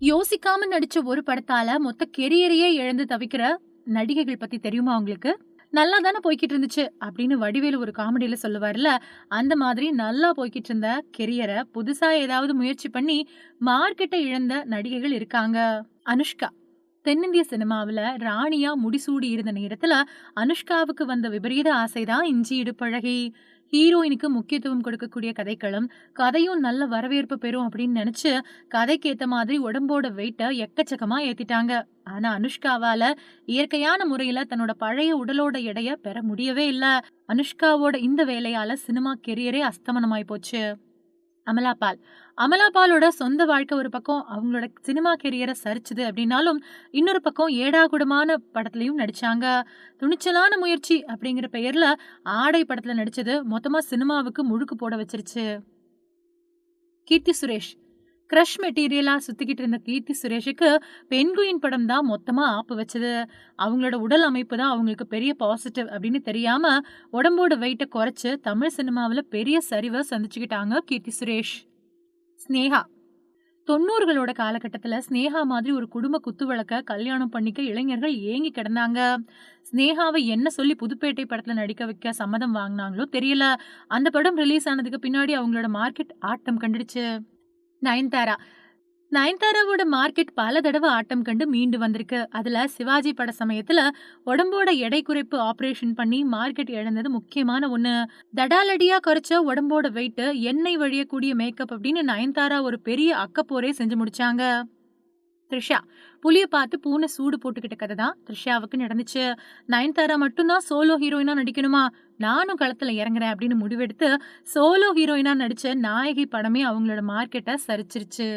யோசிக்காம நடிச்ச ஒரு படத்தால மொத்த கெரியரையே இழந்து தவிக்கிற நடிகைகள் பத்தி தெரியுமா உங்களுக்கு? நல்லா தானே போய்கிட்டு இருந்துச்சு அப்படின்னு வடிவேலு ஒரு காமெடியில சொல்லுவார்ல அந்த மாதிரி நல்லா போய்கிட்டு இருந்த கெரியரை புதுசா ஏதாவது முயற்சி பண்ணி மார்க்கெட்டை இழந்த நடிகைகள் இருக்காங்க. அனுஷ்கா. தென்னிந்திய சினிமாவில் ராணியா முடிசூடி இருந்த நேரத்துல அனுஷ்காவுக்கு வந்த விபரீத ஆசைதான் இஞ்சி இடுப்பழகி. ஹீரோயினுக்கு முக்கியத்துவம் கொடுக்கக்கூடிய கதைக்களம் கதையும் நல்ல வரவேற்பு பெறும் அப்படின்னு நினைச்சு கதைக்கு ஏத்த மாதிரி உடம்போட வெயிட்டை எக்கச்சக்கமா ஏத்திட்டாங்க. ஆனா அனுஷ்காவால இயற்கையான முறையில தன்னோட பழைய உடலோட எடைய பெற முடியவே இல்ல. அனுஷ்காவோட இந்த வேலையால சினிமா கெரியரே அஸ்தமனமாய் போச்சு. அமலாபால். அமலாபாலோட சொந்த வாழ்க்கை ஒரு பக்கம் அவங்களோட சினிமா கெரியரை சரிச்சுது அப்படின்னாலும் இன்னொரு பக்கம் ஏடாகுடமான படத்துலையும் நடிச்சாங்க. துணிச்சலான முயற்சி அப்படிங்கிற பெயர்ல ஆடை படத்துல நடிச்சது மொத்தமா சினிமாவுக்கு முழுக்கு போட வச்சிருச்சு. கீர்த்தி சுரேஷ். க்ரஷ் மெட்டீரியலாக சுற்றிக்கிட்டு இருந்த கீர்த்தி சுரேஷுக்கு பெண்குயின் படம் தான் மொத்தமாக ஆப்பு வச்சது. அவங்களோட உடல் அமைப்பு தான் அவங்களுக்கு பெரிய பாசிட்டிவ் அப்படின்னு தெரியாமல் உடம்போட வெயிட்டை குறைச்சி தமிழ் சினிமாவில் பெரிய சரிவை சந்திச்சுக்கிட்டாங்க கீர்த்தி சுரேஷ். ஸ்னேகா. தொண்ணூறுகளோட காலகட்டத்தில் ஸ்னேகா மாதிரி ஒரு குடும்ப குத்து விளக்க கல்யாணம் பண்ணிக்க இளைஞர்கள் ஏங்கி கிடந்தாங்க. ஸ்னேகாவை என்ன சொல்லி புதுப்பேட்டை படத்தில் நடிக்க வைக்க சம்மதம் வாங்கினாங்களோ தெரியல. அந்த படம் ரிலீஸ் ஆனதுக்கு பின்னாடி அவங்களோட மார்க்கெட் ஆட்டம் கண்டுடுச்சு. நயன்தாரா. நயன்தாராவோட மார்க்கெட் பல தடவை ஆட்டம் கண்டு மீண்டு வந்திருக்கு. அதில் சிவாஜி பட சமயத்தில் உடம்போட எடை குறைப்பு ஆப்ரேஷன் பண்ணி மார்க்கெட் இழந்தது முக்கியமான ஒன்று தடாலடியாக குறைச்ச உடம்போட வெயிட்டு எண்ணெய் வழியக்கூடிய மேக்கப் அப்படின்னு நயன்தாரா ஒரு பெரிய அக்கப்போரே செஞ்சு முடிச்சாங்க. த்ரிஷா. புலியை பார்த்து பூனை சூடு போட்டுக்கிட்ட கதை தான். த்ரிஷாவுக்கு நடந்துச்சு நயன்தாரா மட்டும்தான் சோலோ ஹீரோயினா நடிக்கணுமா? நானும் களத்துல இறங்குறேன் அப்படின்னு முடிவெடுத்து சோலோ ஹீரோயினா நடிச்ச நாயகி படமே அவங்களோட மார்க்கெட்டை சரிச்சிருச்சு.